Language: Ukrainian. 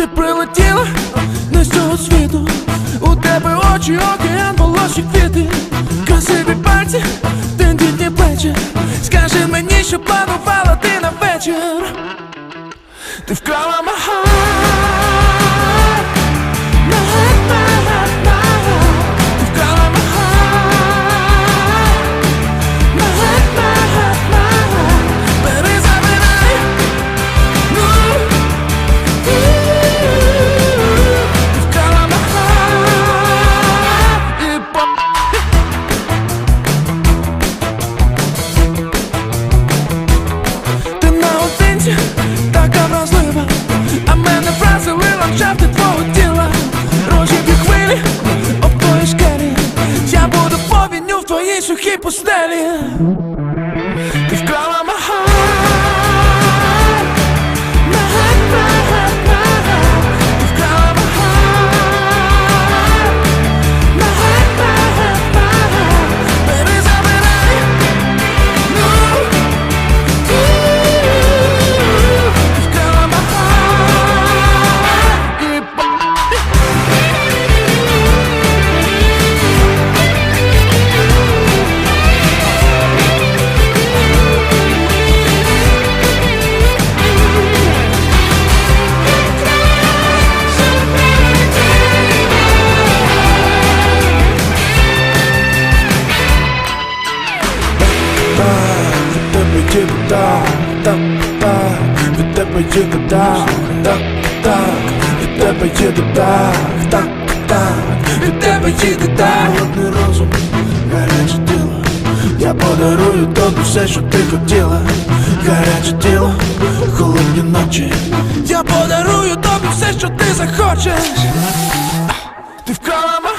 Ти прилетіла не з цього світу, у тебе очі, океан, волоші квіти, красиві пальці, тендітні плечі. Скажи мені, що планувала ти на вечір. Ти вкрала my є вода, так, так, від тебе є вода, так, так, від тебе є вода, так, так, від тебе є вода, холодний розум, гаряче тіло, я подарую тобі все, що ти хотіла, гаряче тіло, холодні ночі, я подарую тобі все, що ти захочеш, ти my heart